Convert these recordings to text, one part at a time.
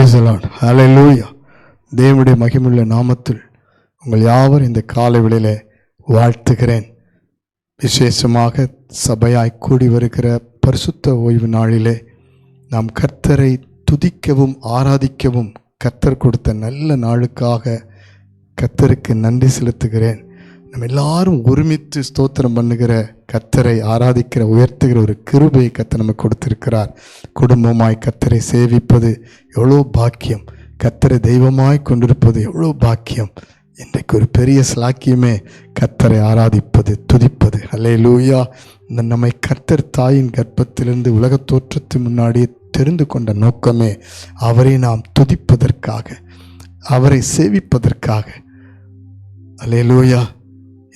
Praise the லூயா Hallelujah. தேவனுடைய மகிமுள்ள நாமத்தில் உங்கள் யாவர் இந்த காலை வேளையிலே வாழ்த்துகிறேன். விசேஷமாக சபையாய் கூடி வருகிற பரிசுத்த ஓய்வு நாளிலே நாம் கர்த்தரை துதிக்கவும் ஆராதிக்கவும் கர்த்தர் கொடுத்த நல்ல நாளுக்காக கர்த்தருக்கு நன்றி செலுத்துகிறேன். நம்ம எல்லாரும் ஒருமித்து ஸ்தோத்திரம் பண்ணுகிற கத்தரை ஆராதிக்கிற உயர்த்துகிற ஒரு கிருபையை கத்தை நமக்கு கொடுத்திருக்கிறார். குடும்பமாய் கத்தரை சேவிப்பது எவ்வளோ பாக்கியம். கத்தரை தெய்வமாய் கொண்டிருப்பது எவ்வளோ பாக்கியம். இன்றைக்கு ஒரு பெரிய ஸ்லாக்கியமே கத்தரை ஆராதிப்பது துதிப்பது. அல்லே லூயா இந்த நம்மை கர்த்தர் தாயின் கர்ப்பத்திலிருந்து உலக தோற்றத்து முன்னாடியே தெரிந்து கொண்ட நோக்கமே அவரை நாம் துதிப்பதற்காக அவரை சேவிப்பதற்காக. அல்லேலூயா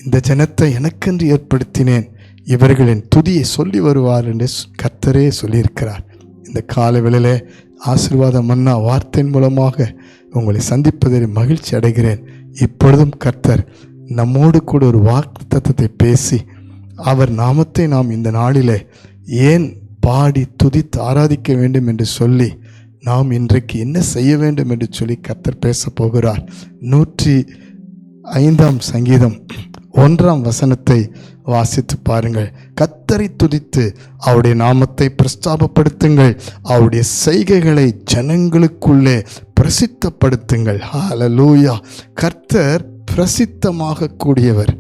இந்த ஜனத்தை எனக்கென்று ஏற்படுத்தினேன். இவர்களின் துதியை சொல்லி வருவார் என்று கர்த்தரே சொல்லியிருக்கிறார். இந்த காலை வேளையிலே ஆசீர்வாத மன்னா வார்த்தையின் மூலமாக உங்களை சந்திப்பதில் மகிழ்ச்சி அடைகிறேன். இப்பொழுதும் கர்த்தர் நம்மோடு கூட ஒரு வாக்குத்தத்தை பேசி அவர் நாமத்தை நாம் இந்த நாளிலே ஏன் பாடி துதித்து ஆராதிக்க வேண்டும் என்று சொல்லி நாம் இன்றைக்கு என்ன செய்ய வேண்டும் என்று சொல்லி கர்த்தர் பேச போகிறார். நூற்றி ஐந்தாம் சங்கீதம். ஒன்றாம் வசனத்தை வாசித்து பாருங்கள். கத்தரை துதித்து அவருடைய நாமத்தை பிரஸ்தாபப்படுத்துங்கள். அவருடைய செய்கைகளை ஜனங்களுக்குள்ளே பிரசித்தப்படுத்துங்கள். ஹalleluya கர்த்தர் பிரசித்தமாக கூடியவர்.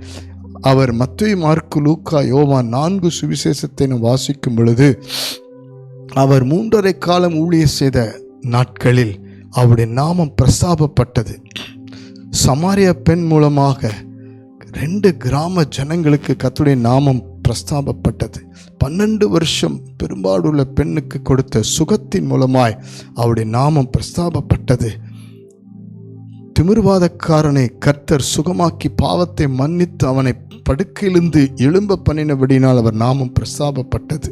அவர் மத்திய மார்க்கு லூக்கா யோவா நான்கு சுவிசேஷத்தை நாம் வாசிக்கும் பொழுது அவர் மூன்றரை காலம் ஊழிய செய்த நாட்களில் அவருடைய நாமம் பிரஸ்தாபப்பட்டது. சமாரிய பெண் மூலமாக ரெண்டு கிராம ஜனங்களுக்கு கத்துடைய நாமம் பிரஸ்தாபப்பட்டது. பன்னெண்டு வருஷம் பெரும்பாடுள்ள பெண்ணுக்கு கொடுத்த சுகத்தின் மூலமாய் அவருடைய நாமம் பிரஸ்தாபப்பட்டது. திமிர்வாதக்காரனை கர்த்தர் சுகமாக்கி பாவத்தை மன்னித்து அவனை படுக்கையிலிருந்து எழும்ப பண்ணினபடினால் அவர் நாமம் பிரஸ்தாபப்பட்டது.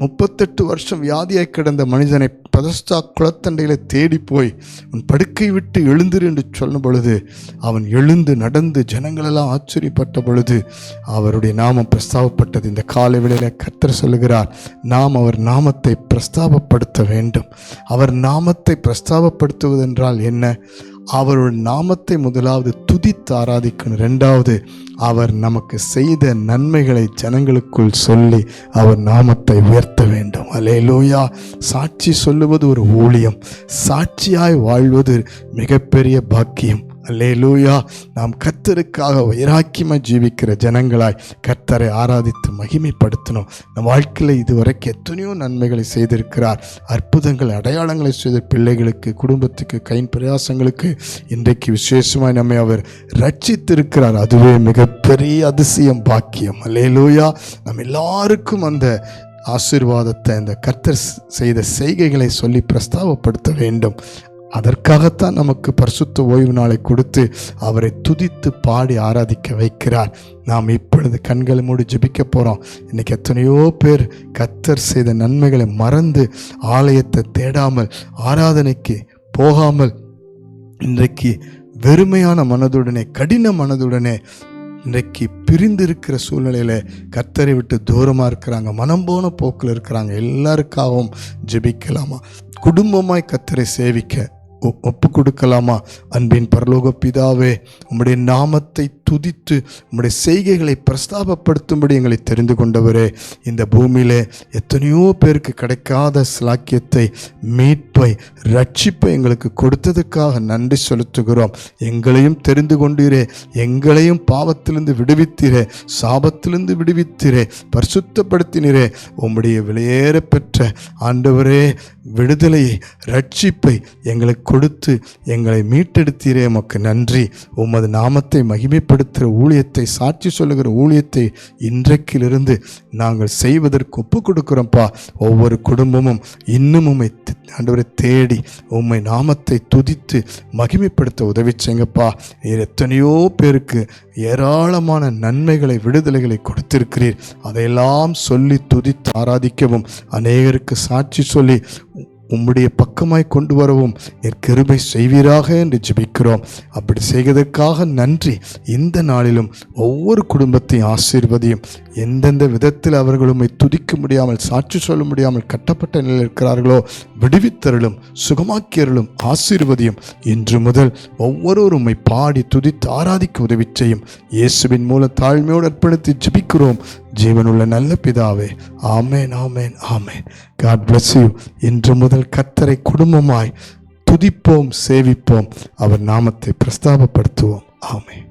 முப்பத்தெட்டு வருஷம் வியாதியாய் கிடந்த மனிதனை பதஸ்தா குளத்தண்டையில் தேடி போய் உன் படுக்கை விட்டு எழுந்திரு என்று சொன்ன பொழுது அவன் எழுந்து நடந்து ஜனங்களெல்லாம் ஆச்சரியப்பட்ட பொழுது அவருடைய நாமம் பிரஸ்தாபப்பட்டது இந்த காலை வேளையில் கர்த்தர் சொல்லுகிறார் நாம் அவர் நாமத்தை பிரஸ்தாபப்படுத்த வேண்டும். அவர் நாமத்தை பிரஸ்தாபப்படுத்துவதென்றால் என்ன? அவருடைய நாமத்தை முதலாவது துதித்து ஆராதிக்கணும். ரெண்டாவது அவர் நமக்கு செய்த நன்மைகளை ஜனங்களுக்குள் சொல்லி அவர் நாமத்தை உயர்த்த வேண்டும். அலேலூயா சாட்சி சொல்லுவது ஒரு ஊழியம். சாட்சியாய் வாழ்வது மிகப்பெரிய பாக்கியம். அல்லேலூயா. நாம் கர்த்தருக்காக வைராக்கியமாக ஜீவிக்கிற ஜனங்களாய் கர்த்தரை ஆராதித்து மகிமைப்படுத்தணும். நம் வாழ்க்கையில் இதுவரைக்கும் எத்தனையோ நன்மைகளை செய்திருக்கிறார். அற்புதங்கள் அடையாளங்களை செய்த பிள்ளைகளுக்கு குடும்பத்துக்கு கையின் பிரயாசங்களுக்கு இன்றைக்கு விசேஷமாய் நம்மை அவர் ரட்சித்திருக்கிறார். அதுவே மிகப்பெரிய அதிசயம் பாக்கியம். அல்லேலூயா. நம் எல்லாருக்கும் அந்த ஆசீர்வாதத்தை அந்த கர்த்தர் செய்த செய்கைகளை சொல்லி பிரஸ்தாபப்படுத்த வேண்டும். அதற்காகத்தான் நமக்கு பரிசுத்த ஓய்வு நாளை கொடுத்து அவரை துதித்து பாடி ஆராதிக்க வைக்கிறார். நாம் இப்பொழுது கண்களை மூடி ஜெபிக்க போகிறோம் இன்றைக்கி எத்தனையோ பேர் கத்தர் செய்த நன்மைகளை மறந்து ஆலயத்தை தேடாமல் ஆராதனைக்கு போகாமல் இன்றைக்கு வெறுமையான மனதுடனே கடின மனதுடனே இன்றைக்கு பிரிந்திருக்கிற சூழ்நிலையில் கத்தரை விட்டு தூரமாக இருக்கிறாங்க. மனம் போன போக்கில் இருக்கிறாங்க. எல்லாருக்காகவும் ஜெபிக்கலாமா? குடும்பமாய் கத்தரை சேவிக்க ஒப்பு கொடுக்கலாமா அன்பின் பரலோக பிதாவே உம்முடைய நாமத்தை துதித்து உம்முடைய செய்கைகளை பிரஸ்தாபப்படுத்தும்படி எங்களை தெரிந்து கொண்டவரே இந்த பூமியிலே எத்தனையோ பேருக்கு கிடைக்காத ஸ்லாக்கியத்தை மீட்பை ரட்சிப்பை எங்களுக்கு கொடுத்ததுக்காக நன்றி செலுத்துகிறோம். எங்களையும் தெரிந்து கொண்டீரே. எங்களையும் பாவத்திலிருந்து விடுவித்தீரே. சாபத்திலிருந்து விடுவித்தீரே. பரிசுத்தப்படுத்தினீரே. உம்முடைய வெளியேற பெற்ற ஆண்டவரே விடுதலையை ரட்சிப்பை எங்களுக்கு கொடுத்து எங்களை மீட்டெடுத்தீரே உமக்கு நன்றி. உமது நாமத்தை மகிமைப்படுத்துகிற ஊழியத்தை சாட்சி சொல்லுகிற ஊழியத்தை இன்றைக்கிலிருந்து நாங்கள் செய்வதற்கு ஒப்பு கொடுக்குறோம்ப்பா ஒவ்வொரு குடும்பமும் இன்னும் உம்மை ஆண்டவரை தேடி உம்மை நாமத்தை துதித்து மகிமைப்படுத்த உதவி செய்யுங்கப்பா. நீர் எத்தனையோ பேருக்கு ஏராளமான நன்மைகளை விடுதலைகளை கொடுத்திருக்கிறீர். அதையெல்லாம் சொல்லி துதித்து ஆராதிக்கவும் அநேகருக்கு சாட்சி சொல்லி உம்முடைய பக்கமாய் கொண்டு வரவும் என் கிருபை செய்வீராக என்று ஜெபிக்கிறோம். அப்படி செய்வதற்காக நன்றி. இந்த நாளிலும் ஒவ்வொரு குடும்பத்தையும் ஆசீர்வதியும். எந்தெந்த விதத்தில் அவர்கள் துதிக்க முடியாமல் சாட்சி சொல்ல முடியாமல் கட்டப்பட்ட நிலையில் இருக்கிறார்களோ விடுவித்தருளும் சுகமாக்கியருளும் ஆசீர்வதியும். இன்று முதல் ஒவ்வொருவரும் உம்மை பாடி துதித்து ஆராதிக்க உதவி செய்யும். இயேசுவின் மூல தாழ்மையோடு அர்ப்பணித்து ஜெபிக்கிறோம். ஜீவனுள்ள நல்ல பிதாவே ஆமேன் ஆமேன் ஆமேன். காட் பிளஸ் யூ இன்று முதல் கத்தரை குடும்பமாய் துதிப்போம் சேவிப்போம். அவர் நாமத்தை பிரஸ்தாபப்படுத்துவோம். ஆமேன்.